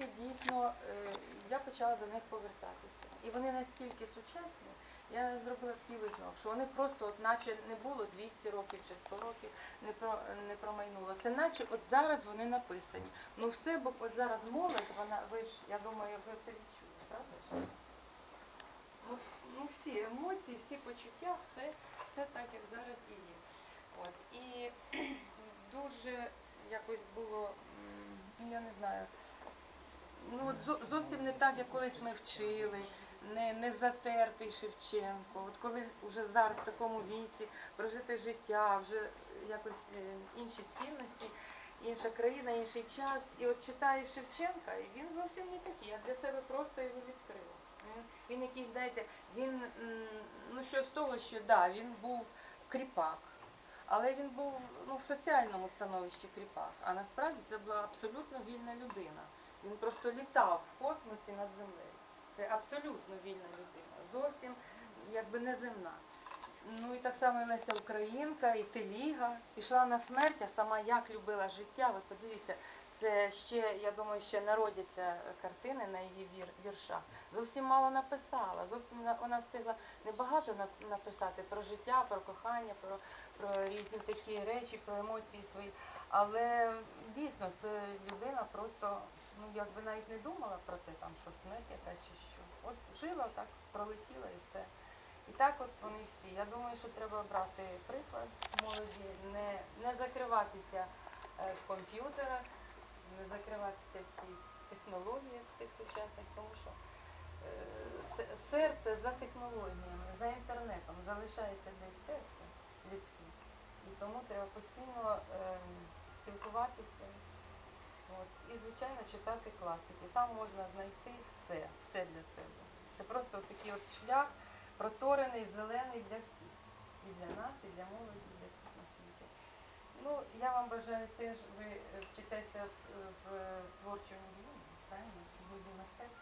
роки дійсно е, я почала до них повертатися. І вони настільки сучасні, я зробила такий висновок, що вони просто, от наче не було 200 років чи 100 років, не про не промайнуло. Це наче от зараз вони написані. Ну все, бо от зараз молодь, вона ви ж, я думаю, ви це відчули, правда? Ну, ну всі емоції, всі почуття, все, все так, як зараз і є. От. І дуже якось було, ну я не знаю, ну от зовсім не так, як колись ми вчили, не, не затертий Шевченко. От коли вже зараз в такому віці прожити життя, вже якось е, інші цінності, інша країна, інший час. І от читаєш Шевченка, і він зовсім не такий. Я для себе просто його відкрила. Він, якийсь, знаєте, він ну що з того, що да, він був кріпак. Але він був ну, в соціальному становищі кріпак, а насправді це була абсолютно вільна людина. Він просто літав в космосі над землею. Це абсолютно вільна людина, зовсім якби неземна. Ну і так само і Леся Українка, і Теліга пішла на смерть, а сама як любила життя. Ви подивіться, це ще, я думаю, ще народяться картини на її вір- віршах. Зовсім мало написала, зовсім на- вона встигла небагато на- написати про життя, про кохання, про, про різні такі речі, про емоції свої. Але дійсно це людина просто, ну якби навіть не думала про те, там, що смерть якась чи що. От жила так, пролетіла і все. І так от вони всі. Я думаю, що треба брати приклад молоді, не, не закриватися е, в комп'ютерах, не закриватися в цих технологіях цих сучасних, тому що е, серце за технологіями, за інтернетом залишається десь серце людське. І тому треба постійно е, спілкуватися. От. І, звичайно, читати класики. Там можна знайти все, все для себе. Це просто такий от шлях проторений, зелений для всіх. І для нас, і для молоді, і для всіх на. Ну, я вам бажаю теж, ви е, вчитеся в, в творчому вузі, правильно? В вузі мистецтв.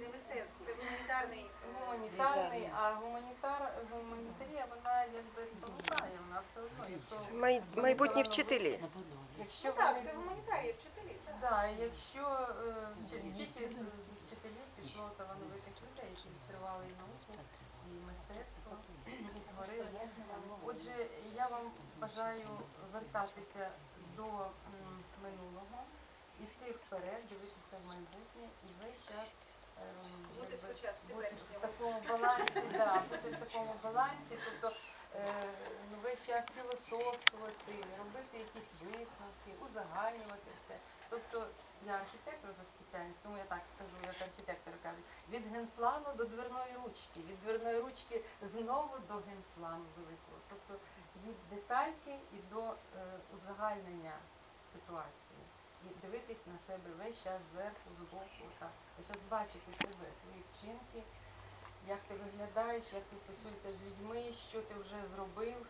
Не мистецтво, це гуманітарний. е, Гуманітарний, а гуманітар, гуманітарія, вона якби спонукає, вона все одно, якщо Май- майбутні вчителі. Якщо Ну так, вони- це гуманітарії, вчителі. так. Да, якщо е, вчи- пішло талановитих людей, які відкривали і науку, і мистецтво, і творили. Отже, я вам бажаю вертатися до минулого, минулого, іти вперед, дивитися в майбутнє і весь час Бути сучасним, бути в такому балансі, да, бути в такому балансі, тобто е, ну, весь час філософствувати, робити якісь висновки, узагальнювати все. Тобто я архітектор за спеціальністю, тому я так скажу, як архітектори кажуть, від генплану до дверної ручки, від дверної ручки знову до генплану великого. Тобто від детальки і до е, узагальнення ситуації. Дивитись на себе весь час зверху, збоку, так. Весь час бачити себе, свої вчинки, як ти виглядаєш, як ти стосуєшся з людьми, що ти вже зробив,